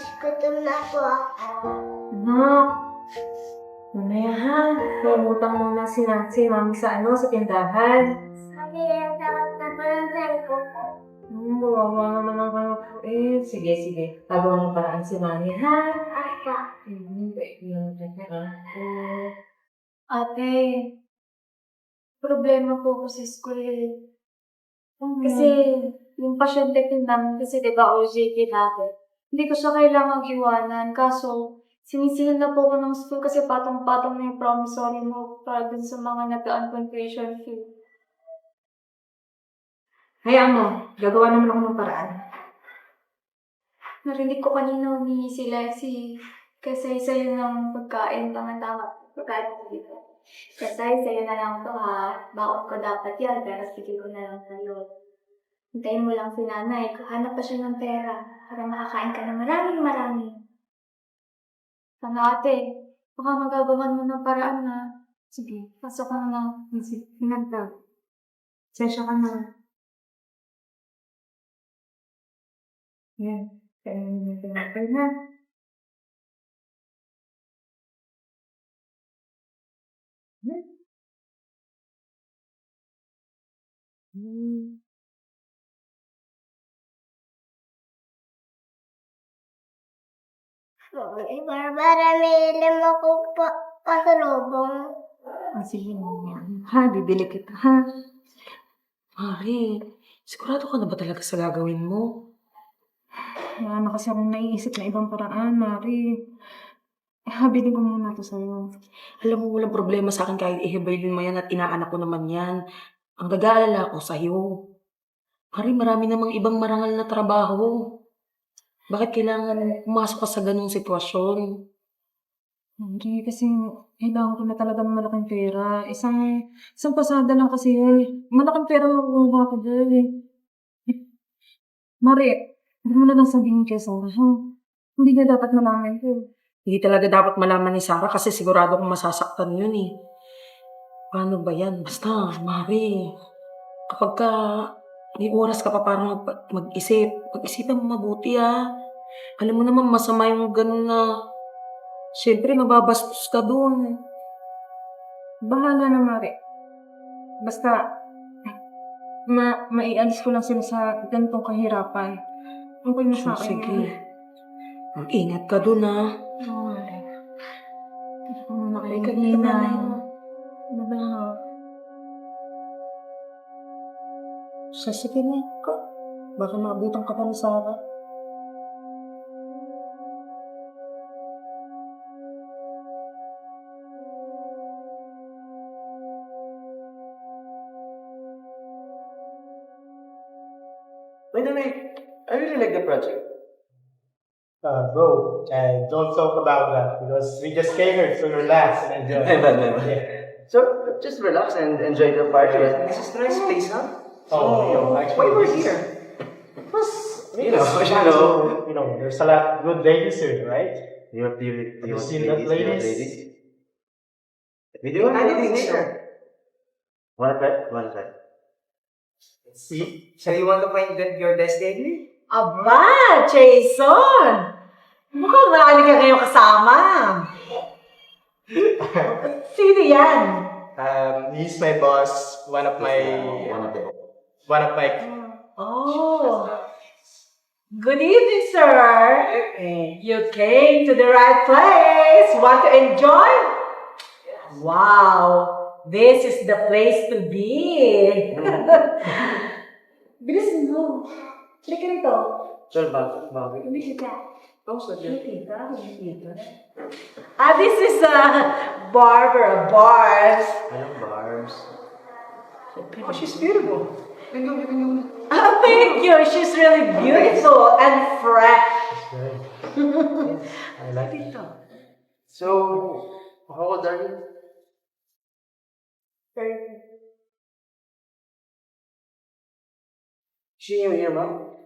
Gutom na po ako. Anak, mamaya ha. Mamutang muna si Nancy, mami sa ano, sa tindahan. Sabi yan dapat na palagay ko po. Hmm, bawawa naman ang kayo. Eh, sige, sige. Tagawa ng paraan si mami, ha? Ata. Hmm, teka. Eh, Ate, problema po ko sa school. eh. Kasi yung pasyente ko namin, kasi di ba OJT natin, hindi ko siya kailangang iwanan. Kaso, sinisingil na po ko ng school kasi patong-patong na yung promissory mo para dun sa mga nagaan kong tuition fee. Hayaan mo, gagawa naman ako ng paraan. Narinig ko kanina humingi si Lexi kasi sa'yo ng pagkain, tama-tama. Pagkain dito. Kasi sa'yo na lang to ha. Bakit ko dapat yan, pero sige ko na lang sa'yo. Hintayin mo lang si nanay. Hanap pa siya ng pera para makakain ka ng maraming marami. Sana ate, baka magagawan mo ng paraan na. Sige, pasok ka na lang. Sige, hinanta. Sensya ka na. Yan. Kaya natin natin, ha? Hmm. Hmm. Ay, Barbara, may lima ko pa pasalubong. Ah, sige na yan. Ha, bibili kita, ha? Mari, sigurado ka na ba talaga sa gagawin mo? Wala na kasi akong naiisip na ibang paraan, Mari. Eh, habilin ko muna to sa'yo. Alam mo, walang problema sa akin kahit ihibaylin mo yan at inaanak ko naman yan. Ang gag-aalala ko sa'yo. Mari, marami namang ibang marangal na trabaho. Bakit kailangan pumasok ka sa ganung sitwasyon? Hindi, kasi kailangan ko na talaga ng malaking pera. Isang, isang pasada lang kasi yun. Malaking pera na kukuha ko dyan eh. Mari, hindi mo na lang sabihin kay Sarah, ha? Hindi niya dapat malaman ko. Hindi talaga dapat malaman ni Sarah kasi sigurado kong masasaktan yun eh. Paano ba yan? Basta, Mari, kapag ka may oras ka pa para mag- mag-isip, pag-isipan mo mabuti ah. Alam mo naman, masama yung ganun na, siyempre, mababastos ka dun. Bahala na, Mari. Basta, ma maialis ko lang sila sa ganitong kahirapan. Okay na sa akin. sige. Mag-ingat ka dun ah. Oo, muna kayo Ay, kanina. kanina. Ano ba? Sa sige na ka. Baka maabutan ka pa ni Sarah. Project. Uh, bro, uh, don't talk about that because we just came here to relax and enjoy. Never, never. Yeah. So, just relax and enjoy the party. This is a nice place, huh? Oh, you know, why actually, we're here? Plus, You know, you know. you know, there's a lot of good ladies here, right? You want, you, Have you you want seen that ladies? You want ladies? ladies? We do anything here. Wanna try? Wanna try? See? So you want to find that your destiny? Aba, Jason! Mukhang marami ka ngayong kasama. Sino yan? Um, he's my boss, one of my, One of the one of my, Oh. Good evening, sir. You came to the right place. Want to enjoy? Wow, this is the place to be. Bilisan mo. Rito. Sir, bakit? Bakit? Hindi kita. Kamusta dyan? Ah, this is uh, Barbara Bars. Anong bars? Oh, she's beautiful. Mo, tingnan. Oh, thank you. She's really beautiful and fresh. I like it. So, how old are you? She new here, ma'am?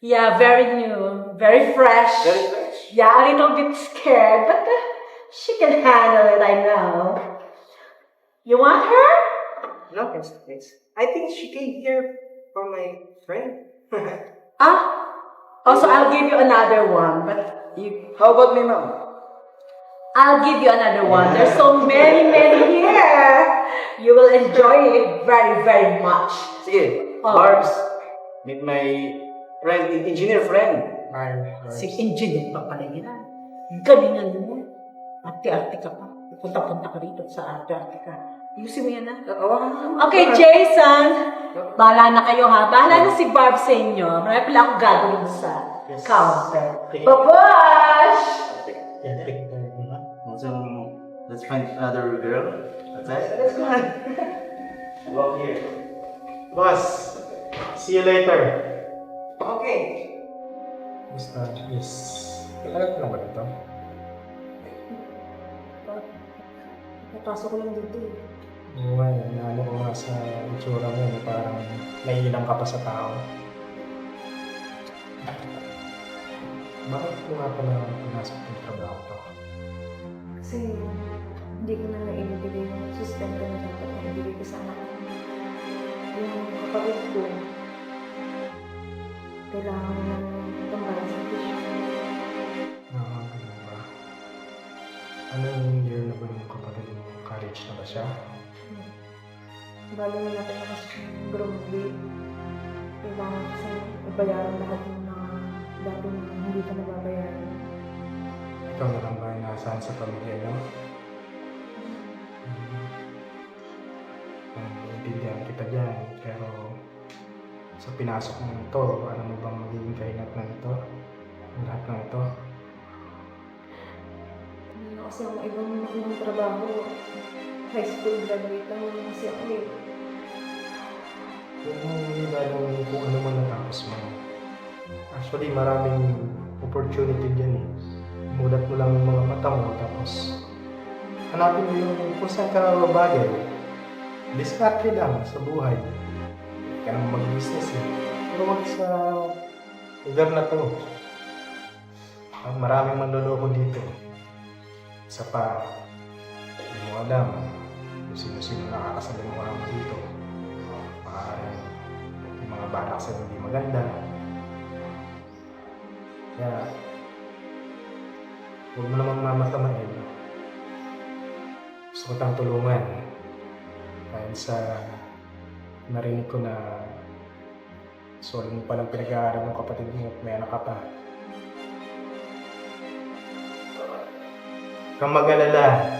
Yeah, very new, very fresh. Very fresh. Yeah, a little bit scared, but uh, she can handle it, I know. You want her? No, thanks, thanks. I think she came here for my friend. Ah, Also, I'll give you another one, but you, How about me, ma'am? I'll give you another one. There's so many, many here. You will enjoy it very, very much. Sige, Oh. Barbs. Meet my friend, engineer friend. Si engineer pa pala yan. Galingan mo. Arte-arte ka pa. Punta-punta ka rito sa arte-arte ka. Ayusin mo yan ha. Okay, Jason. Bahala na kayo ha. Bahala na si Barb sa inyo. Marami pala akong gagawin sa counter. Babash! Yeah, take care, di ba? So, let's find another girl. That's it. Let's go. Walk here. Boss, see you later. Okay. Basta, yes. Kailangan ko lang ba ito? Napasok ko lang dito eh. Oo nga, yun. ano ko nga sa itsura mo, eh, parang naiilang ka pa sa tao. Bakit mo nga pala pinasok yung trabaho to? Kasi hindi ko na naibigay yung sustento na dapat na ibigay ko sa anak ko. Yung kapatid ko, kailangan ng tambalan sa tuition. Ah, ganun ba? Anong year na ba yung kapatid mo? College na ba siya? Bali na natin na kasi graduate. Kailangan kasi ibayaran lahat yung mga dati hindi ka nababayaran. Ikaw na lang ba yung nasaan sa pamilya niyo? Hmm, Naiintindihan kita dyan, pero sa pinasok mo ito, ano mo bang magiging kainat ng ito? Ang lahat ng ito? Hindi na kasi ako ibang magandang trabaho. High school graduate lang naman kasi ako eh. Kung lalong kung ano man natapos mo. Actually, maraming opportunity dyan eh. Mulat mo lang yung mga mata mo, tapos hanapin mo yung kung saan ka babagay. Diskarte lang sa buhay. Ka naman mag-business eh. Pero wag sa lugar na to. Ang maraming manloloko dito. Isa pa, hindi mo alam kung sino-sino nakakasalamuha mo dito. Maaaring yung mga balak sa hindi maganda. Kaya, huwag mo namang mamatamain. Gusto ko tang tulungan. Dahil sa narinig ko na sorry mo palang pinag-aaral ng kapatid mo at may anak ka pa. Kang mag-alala,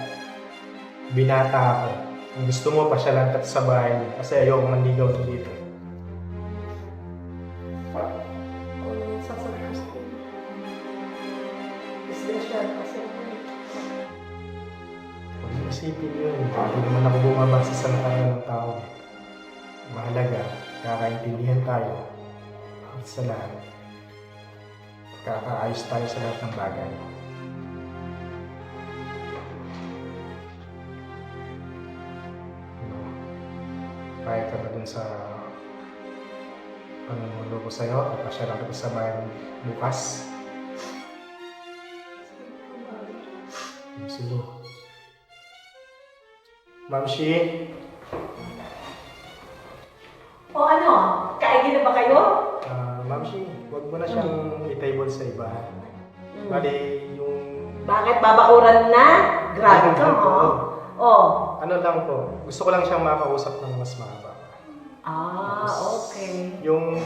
binata ako. Kung gusto mo, pasyalan ka sa bahay niyo kasi ayoko manligaw dito. Sa lahat, kakaayos tayo sa lahat ng bagay. Kaya ka ba dun sa panungulo ko sa'yo at pasyalan ka sa bayan bukas? Sige. Ma'am Shi, na siyang i-table sa iba. Bali, yung... Bakit babakuran na? Grabe ka, to? Oh. Ano lang to, gusto ko lang siyang makausap ng mas mahaba. Ah, okay. Yung,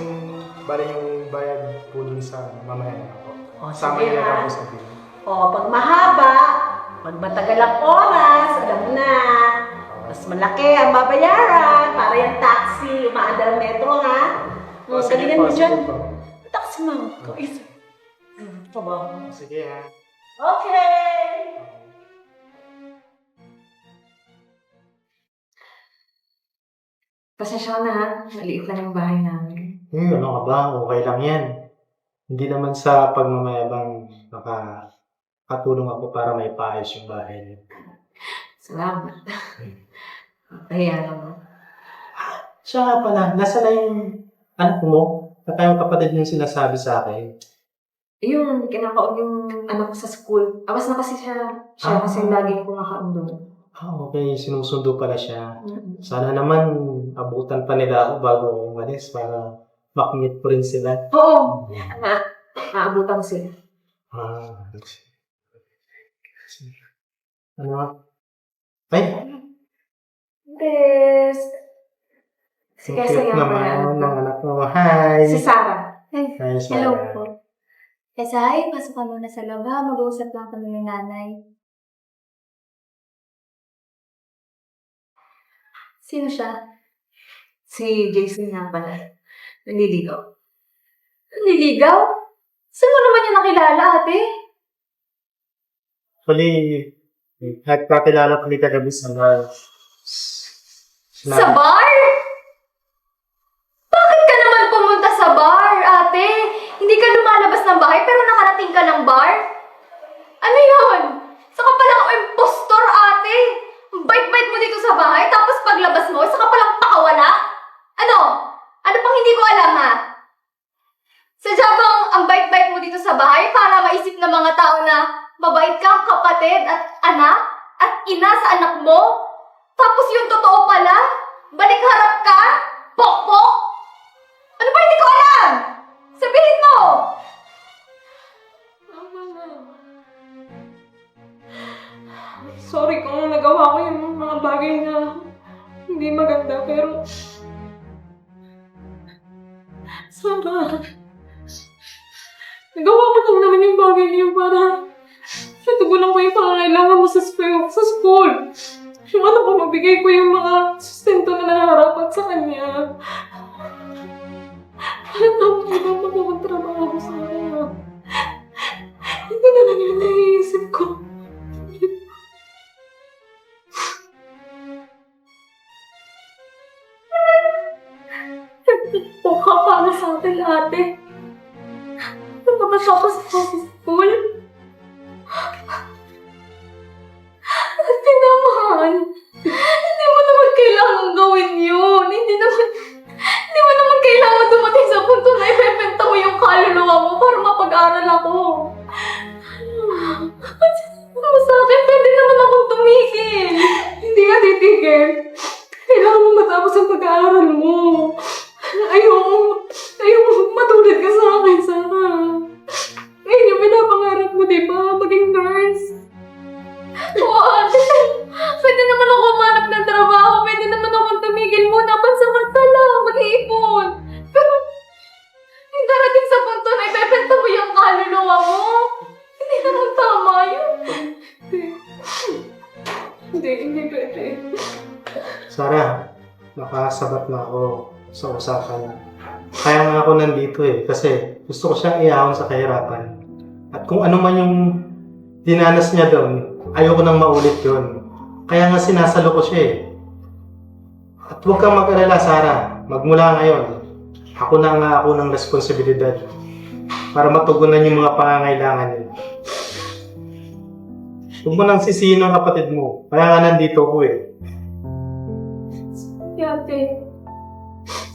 bali yung bayad po dun sa mamaya na ako. O, Sama sige niya ha. lang po sa bill. O, pag mahaba, pag matagal ang oras, alam mo na. Mas malaki ang babayaran para yung taxi, umaandar ang metro, ha? O, Hmm, sige galingan po, mo sige dyan. po. Mo. Ikaw isa. Hmm, trabaho. Sige ha. Okay. Pasensya na ha. Maliit lang yung bahay namin. Hmm, ano ka ba? Okay lang yan. Hindi naman sa pagmamayabang makakatulong ako para may paayos yung bahay niyo. Salamat. Kaya naman. Siya nga pala, nasa na yung anak mo? Yung kapatid yung sinasabi sa akin. Yung kinakaon yung anak ko sa school. Awas na kasi siya. Siya Ah. kasi laging kumakaon doon. Ah, okay. Sinusundo pala siya. Mm-mm. Sana naman abutan pa nila ako bago ako umalis para makingit ko rin sila. Oo. Anak, Aabutan sila. Ah, ano? Ay, Bes. Si ang cute naman ng. Hi! Si Sarah. Ay, Hi, hello po. Kesa, ay, pasok ka muna sa loob ha. Mag-uusap lang kami ng nanay. Sino siya? Si Jason nga pala. Nanliligaw. Nililigaw? Saan mo naman niya nakilala, ate? Actually, nagpakilala ko ni kagabi sa bar. Sa bar? 这么娘，我怎不不 mapag-aral ako. Sa usapan. Kaya nga ako nandito eh, kasi gusto ko siyang iahon sa kahirapan. At kung ano man yung dinanas niya doon, ayoko nang maulit yun. Kaya nga sinasalo ko siya eh. At huwag kang mag-alala, Sarah. Magmula ngayon, ako na nga ako ng responsibilidad para matugunan yung mga pangangailangan niya. Huwag mo nang sisihin ang kapatid mo. Kaya nga nandito ko eh. Si ate.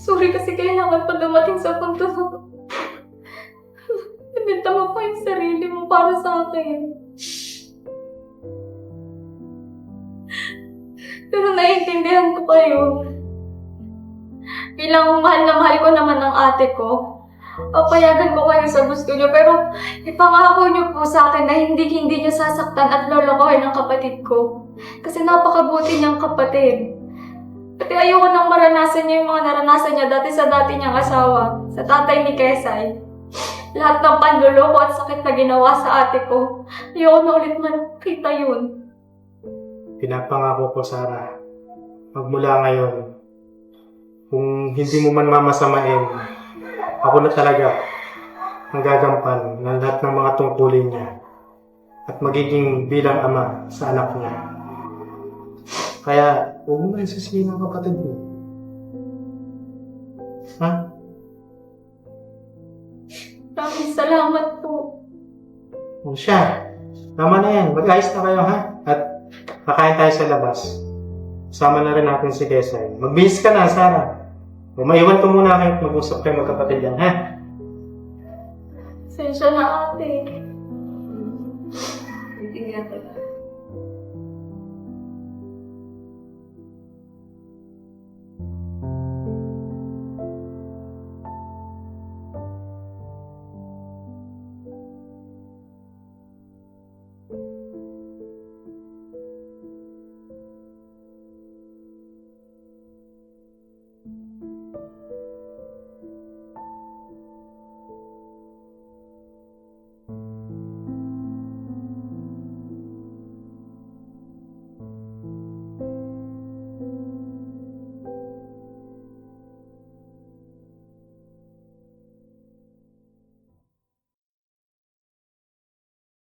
Sorry kasi kailangan pa dumating sa punto na Ibenta mo pa yung sarili mo para sa akin. Pero naiintindihan ko kayo. Bilang mahal na mahal ko naman ang ate ko, papayagan ko kayo sa gusto niyo. Pero ipangako niyo po sa akin na hindi hindi niyo sasaktan at lolokohin ang kapatid ko. Kasi napakabuti niyang kapatid. Pati ayoko nang maranasan niya yung mga naranasan niya dati sa dati niyang asawa, sa tatay ni Kesay. Lahat ng panluloko at sakit na ginawa sa ate ko. Ayoko na ulit makita yun. Pinapangako ko, Sarah, magmula ngayon, kung hindi mo man mamasamain, ako na talaga ang gagampan ng lahat ng mga tungkulin niya at magiging bilang ama sa anak niya. Kaya, huwag mo na isisihin ang kapatid mo. Ha? Maraming salamat po. O siya, tama na yan. Mag-ayos na kayo, ha? At kakain tayo sa labas. Sama na rin natin si Kesay. Magbihis ka na, Sarah. O maiwan ko muna kayo at mag-usap kayo magkapatid yan, ha? Sensya na ate. Hindi nga